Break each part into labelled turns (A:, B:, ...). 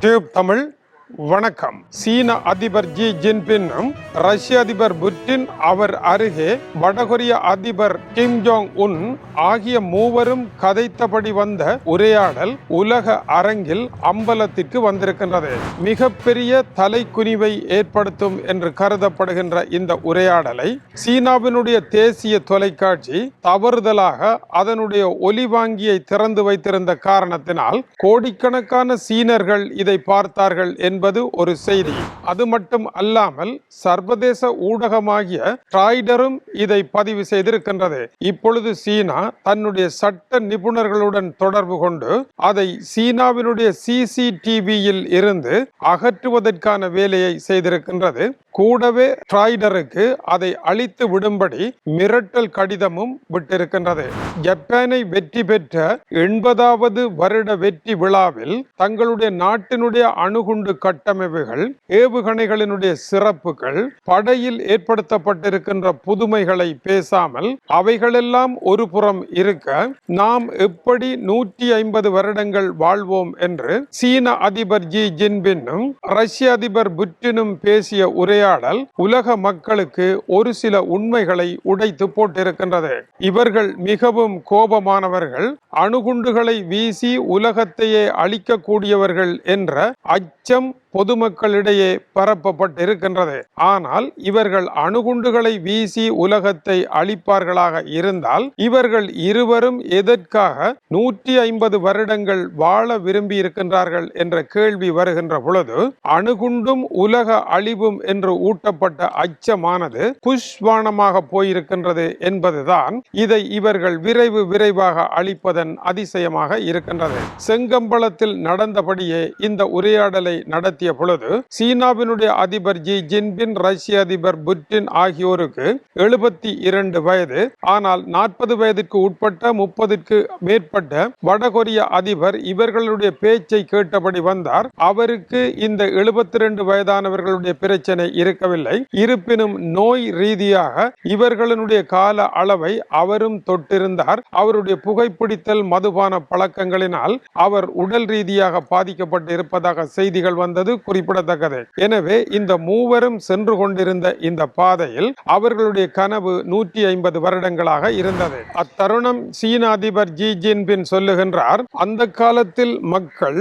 A: Tube Tamil வணக்கம். சீன அதிபர் ஜி ஜின்பின்னும் ரஷ்ய அதிபர் புட்டின் அவர் அருகே வடகொரிய அதிபர் கிம் ஜோங் உன் ஆகிய மூவரும் கதைத்தபடி வந்த உரையாடல் உலக அரங்கில் அம்பலத்திற்கு வந்திருக்கின்றது. மிகப்பெரிய தலைக்குனிவை ஏற்படுத்தும் என்று கருதப்படுகின்ற இந்த உரையாடலை சீனாவினுடைய தேசிய தொலைக்காட்சி தவறுதலாக அதனுடைய ஒலிவாங்கியை திறந்து வைத்திருந்த காரணத்தினால் கோடிக்கணக்கான சீனர்கள் இதை பார்த்தார்கள் என்று என்பது ஒரு செய்தி. அது மட்டும் அல்லாமல் சர்வதேச ஊடகமாகிய ட்ராய்டரும் இதை பதிவு செய்திருக்கின்றது. இப்பொழுது சீனா தன்னுடைய சட்ட நிபுணர்களுடன் தொடர்பு கொண்டு அதை சீனாவினுடைய சிசிடிவியில் இருந்து அகற்றுவதற்கான வேலையை செய்திருக்கின்றது. கூடவே ட்ராய்டருக்கு அதை அழித்து விடும்படி மிரட்டல் கடிதமும் விட்டிருக்கின்றது. ஜப்பானை வெற்றி பெற்ற எண்பதாவது வருட வெற்றி விழாவில் தங்களுடைய நாட்டினுடைய அணுகுண்டு கட்டமைப்புகள் ஏவுகணைகளினுடைய சிறப்புகள் படையில் ஏற்படுத்தப்பட்டிருக்கின்ற புதுமைகளை பேசாமல் அவைகளெல்லாம் ஒரு புறம் இருக்க நாம் எப்படி நூற்றி ஐம்பது வருடங்கள் வாழ்வோம் என்று சீன அதிபர் ஜி ஜின்பின்னும் ரஷ்ய அதிபர் புட்டினும் பேசிய உரையாடல் உலக மக்களுக்கு ஒரு சில உண்மைகளை உடைத்து போட்டிருக்கின்றது. இவர்கள் மிகவும் கோபமானவர்கள் அணுகுண்டுகளை வீசி உலகத்தையே அழிக்கக்கூடியவர்கள் என்ற тем பொதுமக்களிடையே பரப்பப்பட்டிருக்கின்றது. ஆனால் இவர்கள் அணுகுண்டுகளை வீசி உலகத்தை அழிப்பார்களாக இருந்தால் இவர்கள் இருவரும் எதற்காக நூற்றி ஐம்பது வருடங்கள் வாழ விரும்பி இருக்கின்றார்கள் என்ற கேள்வி வருகின்ற பொழுது அணுகுண்டும் உலக அழிவும் என்று ஊட்டப்பட்ட அச்சமானது புஷ்வானமாக போயிருக்கின்றது என்பதுதான் இதை இவர்கள் விரைவு விரைவாக அழிப்பதன் அதிசயமாக இருக்கின்றது. செங்கம்பளத்தில் நடந்தபடியே இந்த உரையாடலை நடத்திய பொழுது சீனாவினுடைய அதிபர் ஜி ஜின்பின் ரஷ்ய அதிபர் புட்டின் ஆகியோருக்கு எழுபத்தி இரண்டு வயது. ஆனால் நாற்பது வயதிற்கு உட்பட்ட முப்பதுக்கு மேற்பட்ட வடகொரிய அதிபர் இவர்களுடைய பேச்சை கேட்டபடி வந்தார். அவருக்கு இந்த எழுபத்தி இரண்டு வயதானவர்களுடைய பிரச்சனை இருக்கவில்லை. இருப்பினும் நோய் ரீதியாக இவர்களுடைய கால அளவை அவரும் தொட்டிருந்தார். அவருடைய புகைப்பிடித்தல் மதுபான பழக்கங்களினால் அவர் உடல் ரீதியாக பாதிக்கப்பட்டு இருப்பதாக செய்திகள் வந்தது. குறிப்பிடத்தக்கது. எனவே இந்த மூவரும் சென்று கொண்டிருந்த இந்த பாதையில் அவர்களுடைய கனவு நூற்றி ஐம்பது வருடங்களாக இருந்தது. அத்தருணம் சீன அதிபர் ஜி ஜின்பின் சொல்லுகின்றார் அந்த காலத்தில் மக்கள்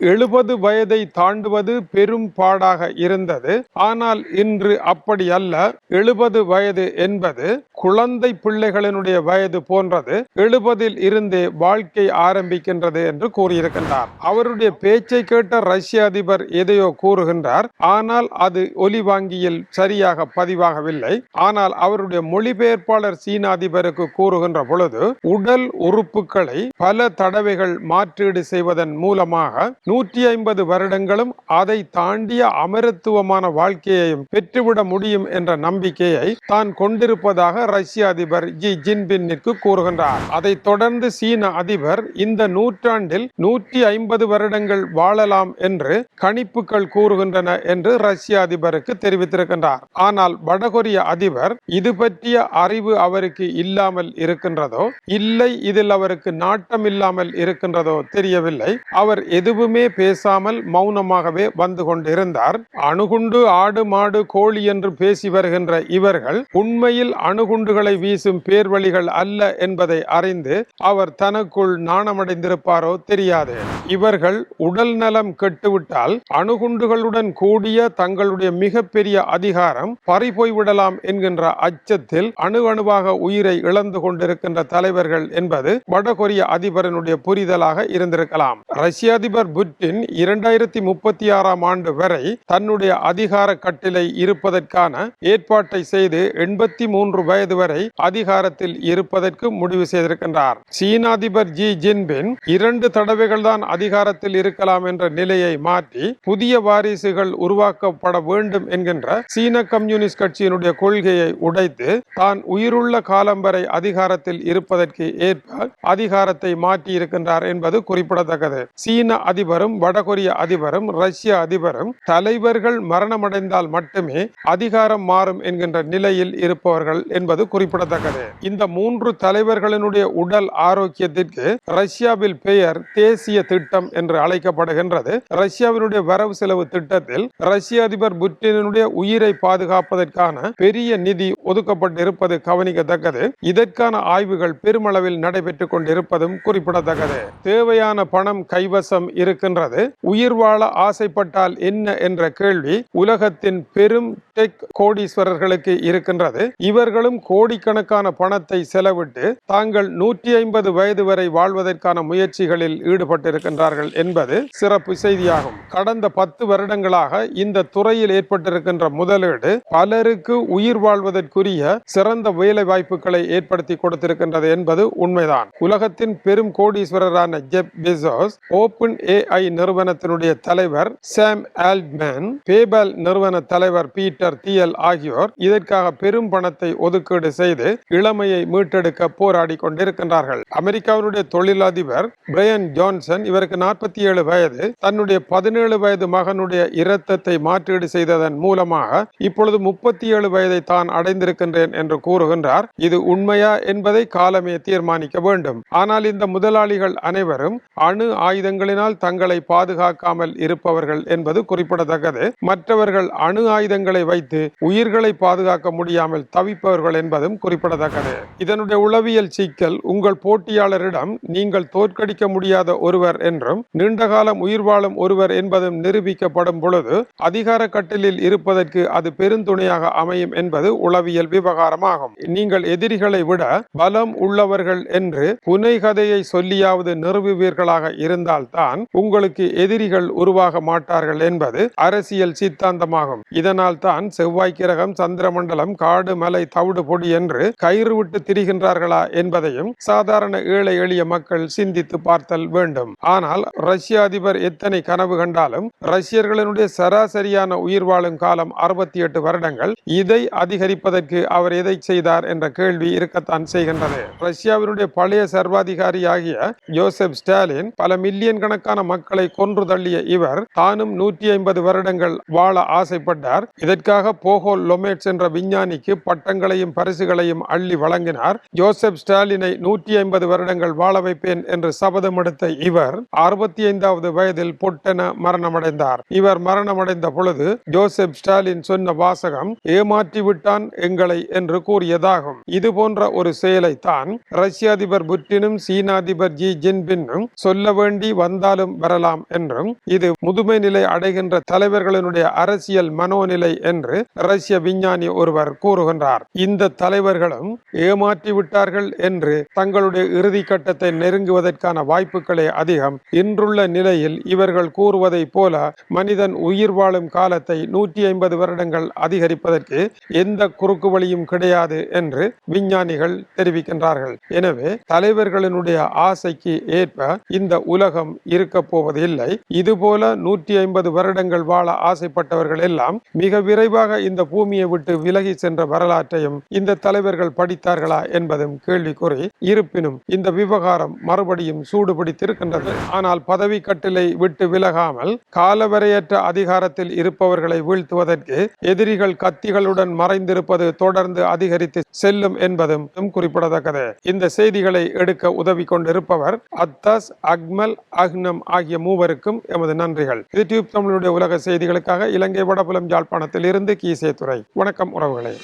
A: எழுபது வயதை தாண்டுவது பெரும் பாடாக இருந்தது. ஆனால் இன்று அப்படி அல்ல. எழுபது வயது என்பது குழந்தை பிள்ளைகளினுடைய வயது போன்றது. எழுபதில் இருந்தே வாழ்க்கை ஆரம்பிக்கின்றது என்று கூறியிருக்கின்றார். அவருடைய பேச்சை கேட்ட ரஷ்ய அதிபர் எதையோ கூறுகின்றார். ஆனால் அது ஒலிவாங்கியில் சரியாக பதிவாகவில்லை. ஆனால் அவருடைய மொழிபெயர்ப்பாளர் சீன அதிபருக்கு கூறுகின்ற பொழுது உடல் உறுப்புகளை பல தடவைகள் மாற்றீடு செய்வதன் மூலமாக நூற்றி ஐம்பது வருடங்களும் அதை தாண்டிய அமரத்துவமான வாழ்க்கையையும் பெற்றுவிட முடியும் என்ற நம்பிக்கையை தான் கொண்டிருப்பதாக ரஷ்ய அதிபர் ஜி ஜின்பின்னிற்கு கூறுகின்றார். அதைத் தொடர்ந்து சீன அதிபர் இந்த நூற்றாண்டில் நூற்றி ஐம்பது வருடங்கள் வாழலாம் என்று கணிப்புகள் கூறுகின்றன என்று ரஷ்ய அதிபருக்கு தெரிவித்திருக்கின்றார். ஆனால் வடகொரிய அதிபர் இது பற்றிய அறிவு அவருக்கு இல்லாமல் இருக்கின்றதோ இல்லை இதில் அவருக்கு நாட்டம் இல்லாமல் இருக்கின்றதோ தெரியவில்லை. அவர் எதுவுமே பேசாமல் மௌனமாகவே வந்து கொண்டிருந்தார். அணுகுண்டு ஆடு மாடு கோழி என்று பேசி வருகின்ற இவர்கள் உண்மையில் அணுகுண்டுகளை வீசும் பேர்வழிகள் அல்ல என்பதை அறிந்து அவர் தனக்குள் நாணமடைந்திருப்பாரோ தெரியாது. இவர்கள் உடல் நலம் கெட்டுவிட்டால் அணுகுண்டுகளுடன் கூடிய தங்களுடைய மிகப்பெரிய அதிகாரம் பறிபோய்விடலாம் என்கின்ற அச்சத்தில் அணு அணுவாக உயிரை இழந்து கொண்டிருக்கின்ற தலைவர்கள் என்பது வடகொரிய அதிபரனுடைய புரிதலாக இருந்திருக்கலாம். ரஷ்ய அதிபர் புட்டின் இரண்டாயிரத்தி முப்பத்தி ஆறாம் ஆண்டு வரை தன்னுடைய அதிகார கட்டிலை இருப்பதற்கான ஏற்பாட்டை செய்து எண்பத்தி மூன்று வயது வரை அதிகாரத்தில் இருப்பதற்கு முடிவு செய்திருக்கின்றார். சீன அதிபர் ஜி ஜின்பின் இரண்டு தடவைகள் தான் அதிகாரத்தில் இருக்கலாம் என்ற நிலையை மாற்றி புதிய வாரிசுகள் உருவாக்கப்பட வேண்டும் என்கின்ற சீன கம்யூனிஸ்ட் கட்சியினுடைய கொள்கையை உடைத்து தான் உயிருள்ள காலம் வரை அதிகாரத்தில் இருப்பதற்கு ஏற்ப அதிகாரத்தை மாற்றியிருக்கின்றார் என்பது குறிப்பிடத்தக்கது. சீன அதிபர் அதிபரும் வடகொரிய அதிபரும் ரஷ்ய அதிபரும் தலைவர்கள் மரணமடைந்தால் மட்டுமே அதிகாரம் மாறும் என்கின்ற நிலையில் இருப்பவர்கள் என்பது குறிப்பிடத்தக்கது. இந்த மூன்று தலைவர்களினுடைய உடல் ஆரோக்கியத்திற்கு ரஷ்யாவில் பெயர் தேசிய திட்டம் என்று அழைக்கப்படுகின்றது. ரஷ்யாவினுடைய வரவு செலவு திட்டத்தில் ரஷ்ய அதிபர் புட்டினுடைய உயிரை பாதுகாப்பதற்கான பெரிய நிதி ஒதுக்கப்பட்டிருப்பது கவனிக்கத்தக்கது. இதற்கான ஆய்வுகள் பெருமளவில் நடைபெற்றுக் கொண்டிருப்பதும் குறிப்பிடத்தக்கது. தேவையான பணம் கைவசம் இருக்க இருக்கின்றது. உயிர் வாழ ஆசைப்பட்டால் என்ன என்ற கேள்வி உலகத்தின் பெரும் டெக் கோடீஸ்வரர்களுக்கு இருக்கின்றது. இவர்களும் கோடிக்கணக்கான பணத்தை செலவிட்டு தாங்கள் நூற்றி ஐம்பது வயது வரை வாழ்வதற்கான முயற்சிகளில் ஈடுபட்டிருக்கின்றார்கள் என்பது சிறப்பு செய்தியாகும். கடந்த பத்து வருடங்களாக இந்த துறையில் ஏற்பட்டிருக்கின்ற முதலீடு பலருக்கு உயிர் வாழ்வதற்குரிய சிறந்த வேலை வாய்ப்புகளை ஏற்படுத்தி கொடுத்திருக்கின்றது என்பது உண்மைதான். உலகத்தின் பெரும் கோடீஸ்வரரான ஜெப் பெசோஸ் ஓபன் ஏஐ நிறுவனத்தினுடைய தலைவர் சாம் ஆல்ட்மேன் பேபல் நிறுவன தலைவர் பீட்டர் தியல் ஆகியோர் இதற்காக பெரும் பணத்தை ஒதுக்கீடு செய்து இளமையை மீட்டெடுக்க போராடி கொண்டிருக்கின்றார்கள். அமெரிக்காவினுடைய தொழிலதிபர் பிரையன் ஜான்சன் இவருக்கு நாற்பத்தி ஏழு வயது. தன்னுடைய பதினேழு வயது மகனுடைய இரத்தத்தை மாற்றீடு செய்ததன் மூலமாக இப்பொழுது முப்பத்தி ஏழு வயதை தான் அடைந்திருக்கின்றேன் என்று கூறுகின்றார். இது உண்மையா என்பதை காலமே தீர்மானிக்க வேண்டும். ஆனால் இந்த முதலாளிகள் அனைவரும் அணு ஆயுதங்களினால் தங்கள் தங்களை பாதுகாக்காமல் இருப்பவர்கள் என்பது குறிப்பிடத்தக்கது. மற்றவர்கள் அணு ஆயுதங்களை வைத்து உயிர்களை பாதுகாக்க முடியாமல் தவிப்பவர்கள் என்பதும் குறிப்பிடத்தக்கது. இதனுடைய உளவியல் சிக்கல் உங்கள் போட்டியாளரிடம் நீங்கள் தோற்கடிக்க முடியாத ஒருவர் என்றும் நீண்டகாலம் உயிர் வாழும் ஒருவர் என்பதும் நிரூபிக்கப்படும் பொழுது அதிகார கட்டிலில் இருப்பதற்கு அது பெருந்துணையாக அமையும் என்பது உளவியல் விவகாரமாகும். நீங்கள் எதிரிகளை விட பலம் உள்ளவர்கள் என்று புனை கதையை சொல்லியாவது நிறுவுவீர்களாக இருந்தால்தான் உங்கள் உங்களுக்கு எதிரிகள் உருவாக மாட்டார்கள் என்பது அரசியல் சித்தாந்தமாகும். இதனால் தான் செவ்வாய் கிரகம் சந்திரமண்டலம் காடு மலை தவிடு பொடி என்று கயிறு விட்டு திரிகின்றார்களா என்பதையும் சாதாரண ஏழை எளிய மக்கள் சிந்தித்து பார்த்தல் வேண்டும். ஆனால் ரஷ்ய அதிபர் எத்தனை கனவு கண்டாலும் ரஷ்யர்களினுடைய சராசரியான உயிர் வாழும் காலம் அறுபத்தி எட்டு வருடங்கள். இதை அதிகரிப்பதற்கு அவர் எதை செய்தார் என்ற கேள்வி இருக்கத்தான் செய்கின்றது. ரஷ்யாவினுடைய பழைய சர்வாதிகாரி ஆகிய ஜோசப் ஸ்டாலின் பல மில்லியன் கணக்கான மக்களை கொன்று தள்ளிய இவர் தானும் நூற்றி ஐம்பது வருடங்கள் வாழ ஆசைப்பட்டார். இதற்காக போகோல் லொமேட்ஸ் என்ற விஞ்ஞானிக்கு பட்டங்களையும் பரிசுகளையும் அள்ளி வழங்கினார். ஜோசப் ஸ்டாலினை நூற்றி ஐம்பது வருடங்கள் வாழ வைப்பேன் என்று சபதம் எடுத்த இவர் அறுபத்தி ஐந்தாவது வயதில் பொட்டென மரணமடைந்தார். இவர் மரணமடைந்த பொழுது ஜோசப் ஸ்டாலின் சொன்ன வாசகம் ஏமாற்றி விட்டான் எங்களை என்று கூறியதாகும். இது போன்ற ஒரு செயலை தான் ரஷ்ய அதிபர் புட்டினும் சீன அதிபர் ஜி ஜின்பின்னும் சொல்ல வேண்டி வந்தாலும் வரலாம் என்றும் இது முதுமை நிலை அடைகின்ற தலைவர்களினுடைய அரசியல் மனோநிலை என்று ரஷ்ய விஞ்ஞானி ஒருவர் கூறுகின்றார். இந்த தலைவர்களும் ஏமாற்றி விட்டார்கள் என்று தங்களுடைய இறுதி கட்டத்தை நெருங்குவதற்கான வாய்ப்புகளே அதிகம். இன்றுள்ள நிலையில் இவர்கள் கூறுவதை போல மனிதன் உயிர் வாழும் காலத்தை நூற்றி ஐம்பது வருடங்கள் அதிகரிப்பதற்கு எந்த குறுக்கு வழியும் கிடையாது என்று விஞ்ஞானிகள் தெரிவிக்கின்றார்கள். எனவே தலைவர்களினுடைய ஆசைக்கு ஏற்ப இந்த உலகம் இருக்க போவது போவதில்லை. இதுபோல நூற்றி ஐம்பது வருடங்கள் வாழ ஆசைப்பட்டவர்கள் எல்லாம் மிக விரைவாக இந்த பூமியை விட்டு விலகி சென்ற வரலாற்றையும் இந்த தலைவர்கள் படித்தார்களா என்பதும் கேள்விக்குறி. இருப்பினும் இந்த விவகாரம் மறுபடியும் சூடுபிடித்திருக்கின்றது. ஆனால் பதவி கட்டிலை விட்டு விலகாமல் காலவரையற்ற அதிகாரத்தில் இருப்பவர்களை வீழ்த்துவதற்கு எதிரிகள் கத்திகளுடன் மறைந்திருப்பது தொடர்ந்து அதிகரித்து செல்லும் என்பதும் குறிப்பிடத்தக்கது. இந்த செய்திகளை எடுக்க உதவி கொண்டிருப்பவர் அத்தாஸ் அக்மல் அக்னம் ஆகிய மூவருக்கும் எமது நன்றிகள். இது டியூப் தமிழுடைய உலக செய்திகளுக்காக இலங்கை வடபுலம் யாழ்ப்பாணத்தில் இருந்து கீசே துறை வணக்கம் உறவுகளே.